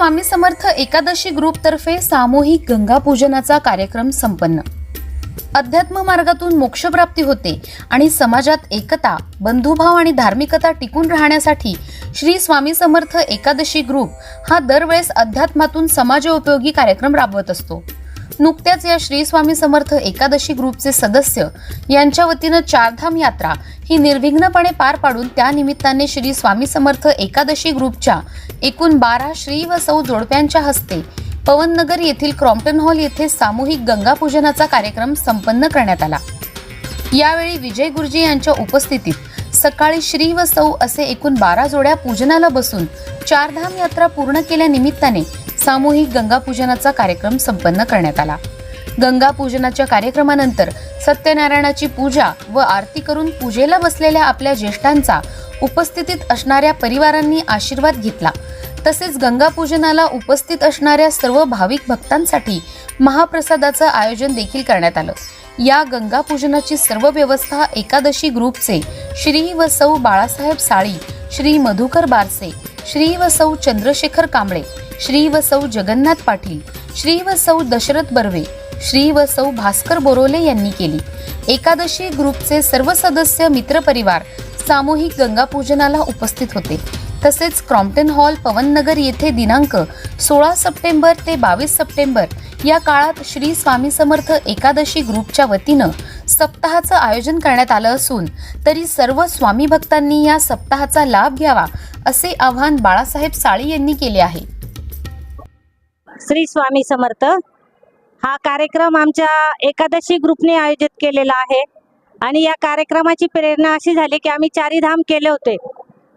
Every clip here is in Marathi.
स्वामी समर्थ एकादशी ग्रुपतर्फे सामूहिक गंगापूजनाचा कार्यक्रम संपन्न. अध्यात्म मार्गातून मोक्षप्राप्ती होते आणि समाजात एकता बंधुभाव आणि धार्मिकता टिकून राहण्यासाठी श्री स्वामी समर्थ एकादशी ग्रुप हा दरवेळेस अध्यात्मातून समाजोपयोगी कार्यक्रम राबवत असतो. नुकत्याच या श्री स्वामी समर्थ एकादशी ग्रुपचे सदस्य यांच्या वतीनं चारधाम यात्रा ही निर्विघ्नपणे पार पाडून त्या निमित्ताने श्री स्वामी समर्थ एकादशी ग्रुपच्या एकूण बारा श्री व सौ जोडप्यांच्या हस्ते पवननगर येथील क्रॉम्प्टन हॉल येथे सामूहिक गंगापूजनाचा कार्यक्रम संपन्न करण्यात आला. यावेळी विजय गुरुजी यांच्या उपस्थितीत सकाळी श्री व सौ असे एकूण बारा जोड्या पूजनाला बसून चारधाम यात्रा पूर्ण केल्यानिमित्ताने सामूहिक गंगापूजनाचा कार्यक्रम संपन्न करण्यात आला. गंगापूजनाच्या कार्यक्रमानंतर सत्यनारायणाची पूजा व आरती करून पूजेला बसलेल्या आपल्या ज्येष्ठांचा उपस्थितीत असणाऱ्या परिवारांनी आशीर्वाद घेतला. तसेच गंगापूजनाला उपस्थित असणाऱ्या सर्व भाविक भक्तांसाठी महाप्रसादाचं आयोजन देखील करण्यात आलं. या गंगापूजनाची सर्व व्यवस्था एकादशी ग्रुपचे श्री व सौ बाळासाहेब साळी श्री मधुकर बारसे श्री व सौ चंद्रशेखर कांबळे श्री व सौ जगन्नाथ पाटील श्री व सौ दशरथ बर्वे श्री व सौ भास्कर बोरोले यांनी केली. एकादशी ग्रुपचे सर्व सदस्य मित्रपरिवार सामूहिक गंगापूजनाला उपस्थित होते. तसेच क्रॉम्प्टन हॉल पवननगर येथे दिनांक सोळा सप्टेंबर ते बावीस सप्टेंबर या काळात श्री स्वामी समर्थ एकादशी ग्रुपच्या वतीनं सप्ताहाचं आयोजन करण्यात आलं असून तरी सर्व स्वामी भक्तांनी या सप्ताहाचा लाभ घ्यावा असे आवाहन बाळासाहेब साळी यांनी केले आहे. श्री स्वामी समर्थ. हा कार्यक्रम आमच्या एकादशी ग्रुपने आयोजित केलेला आहे. आणि या कार्यक्रमाची प्रेरणा अशी झाली की आम्ही चारी धाम केले होते.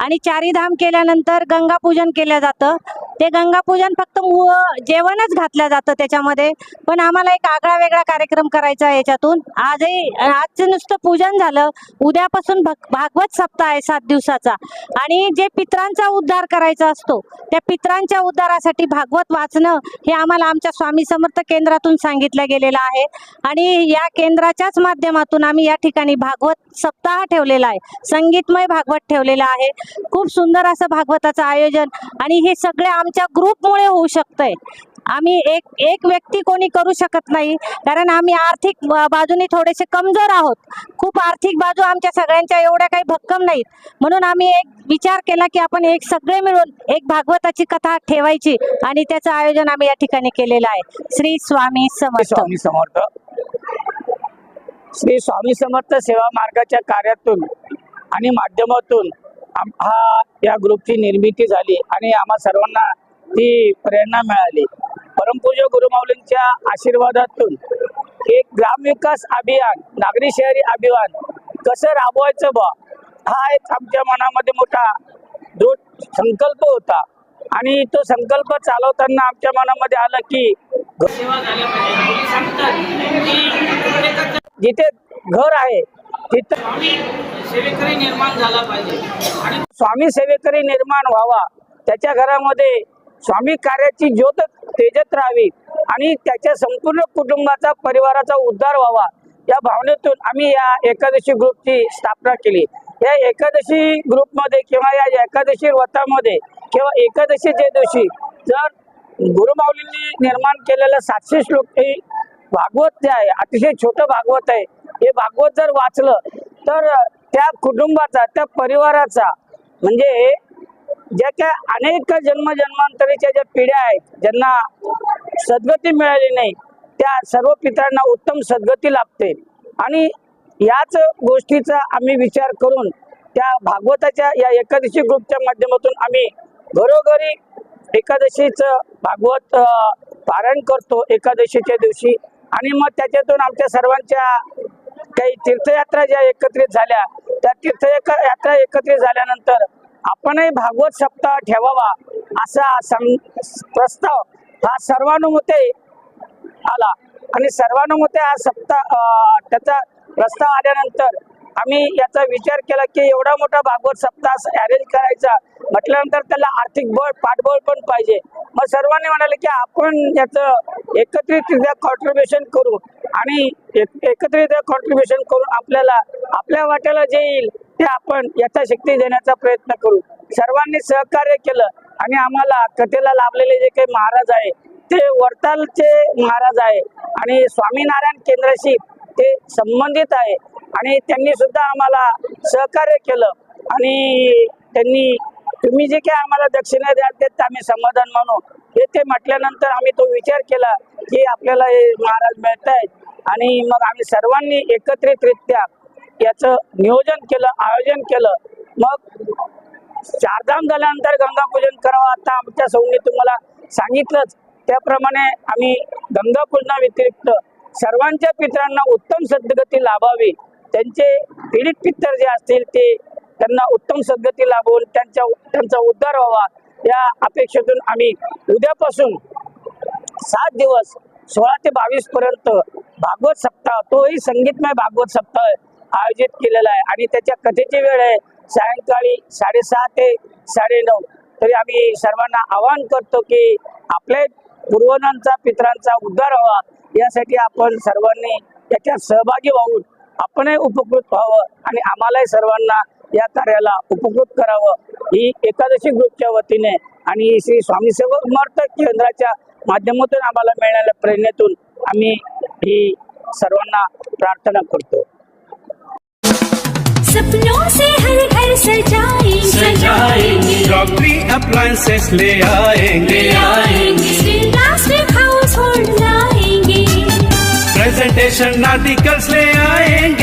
आणि चारीधाम केल्यानंतर गंगापूजन केलं जातं. ते गंगापूजन फक्त मु- जेवणच घातलं जातं त्याच्यामध्ये. पण आम्हाला एक आगळा वेगळा कार्यक्रम करायचा आहे याच्यातून. आजही आजचं नुसतं पूजन झालं. उद्यापासून भग भागवत सप्ताह आहे सात दिवसाचा. आणि जे पित्रांचा उद्धार करायचा असतो त्या पित्रांच्या उद्धारासाठी भागवत वाचणं हे आम्हाला आमच्या स्वामी समर्थ केंद्रातून सांगितलं गेलेलं आहे. आणि या केंद्राच्याच माध्यमातून आम्ही या ठिकाणी भागवत सप्ताह ठेवलेला आहे. संगीतमय भागवत ठेवलेला आहे. खूप सुंदर असं भागवताचं आयोजन. आणि हे सगळे आमच्या ग्रुपमुळे होऊ शकतंय. आम्ही एक एक व्यक्ती कोणी करू शकत नाही. कारण आम्ही आर्थिक बाजूने थोडेसे कमजोर आहोत. खूप आर्थिक बाजू आमच्या सगळ्यांच्या एवढ्या काही भक्कम नाहीत. म्हणून आम्ही एक विचार केला की आपण एक सगळे मिळून एक भागवताची कथा ठेवायची आणि त्याचं आयोजन आम्ही या ठिकाणी केलेलं आहे. श्री स्वामी समर्थ. स्वामी समर्थ. श्री स्वामी समर्थ सेवा मार्गाच्या कार्यातून आणि माध्यमातून हा या ग्रुपची निर्मिती झाली आणि आम्हा सर्वांना ती प्रेरणा मिळाली. परमपूज्य गुरुमाऊलींच्या आशीर्वादातून एक ग्रामविकास अभियान नागरी शहरी अभियान कसं राबवायचं बा हा एक आमच्या मनामध्ये मोठा दृढ संकल्प होता. आणि तो संकल्प चालवताना आमच्या मनामध्ये आलं की जिथे घर आहे तिथं सेवेकरी निर्माण झाला पाहिजे. आणि स्वामी सेवेकरी निर्माण व्हावा. त्याच्या घरामध्ये स्वामी कार्याची ज्योत तेजत राहावी आणि त्याच्या संपूर्ण कुटुंबाचा परिवाराचा उद्धार व्हावा. या भावनेतून आम्ही या एकादशी ग्रुपची स्थापना केली. या एकादशी ग्रुपमध्ये किंवा या एकादशी व्रतामध्ये किंवा एकादशीच्या दिवशी जर गुरुमाऊलींनी निर्माण केलेलं सातशे श्लोक हे भागवत जे आहे अतिशय छोटं भागवत आहे. हे भागवत जर वाचलं तर त्या कुटुंबाचा त्या परिवाराचा म्हणजे ज्या काय अनेक जन्मजन्मांतरीच्या ज्या पिढ्या आहेत ज्यांना सद्गती मिळाली नाही त्या सर्व पितरांना उत्तम सद्गती लाभते. आणि याच गोष्टीचा आम्ही विचार करून त्या भागवताच्या या एकादशी ग्रुपच्या माध्यमातून आम्ही घरोघरी एकादशीचं भागवत अ, पारायण करतो एकादशीच्या दिवशी. आणि मग त्याच्यातून आमच्या सर्वांच्या काही तीर्थयात्रा ज्या एकत्रित झाल्या त्या तीर्थ यात्रा एकत्रित झाल्यानंतर आपणही भागवत सप्ताह ठेवावा असा प्रस्ताव हा सर्वानुमते आला. आणि सर्वानुमते हा सप्ताह त्याचा प्रस्ताव आल्यानंतर आम्ही याचा विचार केला की एवढा मोठा भागवत सप्ताह अरेंज करायचा म्हटल्यानंतर त्याला आर्थिक बळ पाठबळ पण पाहिजे. मग सर्वांनी म्हणाले की आपण याचं एकत्रितरित्या कॉन्ट्रीब्युशन करू. आणि एक- कॉन्ट्रीब्युशन करून आपल्याला आपल्या वाट्याला जे येईल ते आपण यथाशक्ती देण्याचा प्रयत्न करू. सर्वांनी सहकार्य केलं आणि आम्हाला कथेला लाभलेले जे काही महाराज आहे ते वरतालचे महाराज आहे आणि स्वामीनारायण केंद्राशी ते संबंधित आहे आणि त्यांनी सुद्धा आम्हाला सहकार्य केलं आणि त्यांनी तुम्ही जे काही आम्हाला दक्षिणा द्याल ते आम्ही समाधान मानू. हे ते म्हटल्यानंतर आम्ही तो विचार केला की आपल्याला हे महाराज मिळत आहेत आणि मग आम्ही सर्वांनी एकत्रितरित्या याचं नियोजन केलं आयोजन केलं. मग चारधाम झाल्यानंतर गंगापूजन करावं. आता आमच्या सौनी तुम्हाला सांगितलंच. त्याप्रमाणे आम्ही गंगापूजना व्यतिरिक्त सर्वांच्या पितरांना उत्तम सद्गती लाभावी. त्यांचे पीडित पित्तर जे असतील ते त्यांना उत्तम सद्गती लाभवून त्यांच्या त्यांचा उद्धार व्हावा. या अपेक्षेतून आम्ही उद्यापासून सात दिवस सोळा ते बावीस पर्यंत भागवत सप्ताह तोही संगीतमय भागवत सप्ताह आयोजित केलेला आहे. आणि त्याच्या कथेची वेळ आहे. सायंकाळी साडेसहा ते साडेनऊ. तरी आम्ही सर्वांना आवाहन करतो की आपल्या पूर्वजांचा पितरांचा उद्धार व्हावा. यासाठी आपण सर्वांनी त्याच्यात सहभागी होऊन आपणही उपकृत व्हावं आणि आम्हालाही सर्वांना या कार्याला उपकृत करावं ही एकादशी ग्रुपच्या वतीने आणि श्री स्वामी सेवक समर्थ केंद्राच्या माध्यमातून आम्हाला मिळालेल्या प्रेरणेतून आम्ही ही सर्वांना प्रार्थना करतो. सपनों से हर घर सजाएंगे। सजाएंगे। क्रॉकरी अप्लायंसेस ले आएंगे। आएंगे। प्लास्टिक हाउस होल्ड लाएंगे। प्रेजेंटेशन आर्टिकल्स ले आएंगे।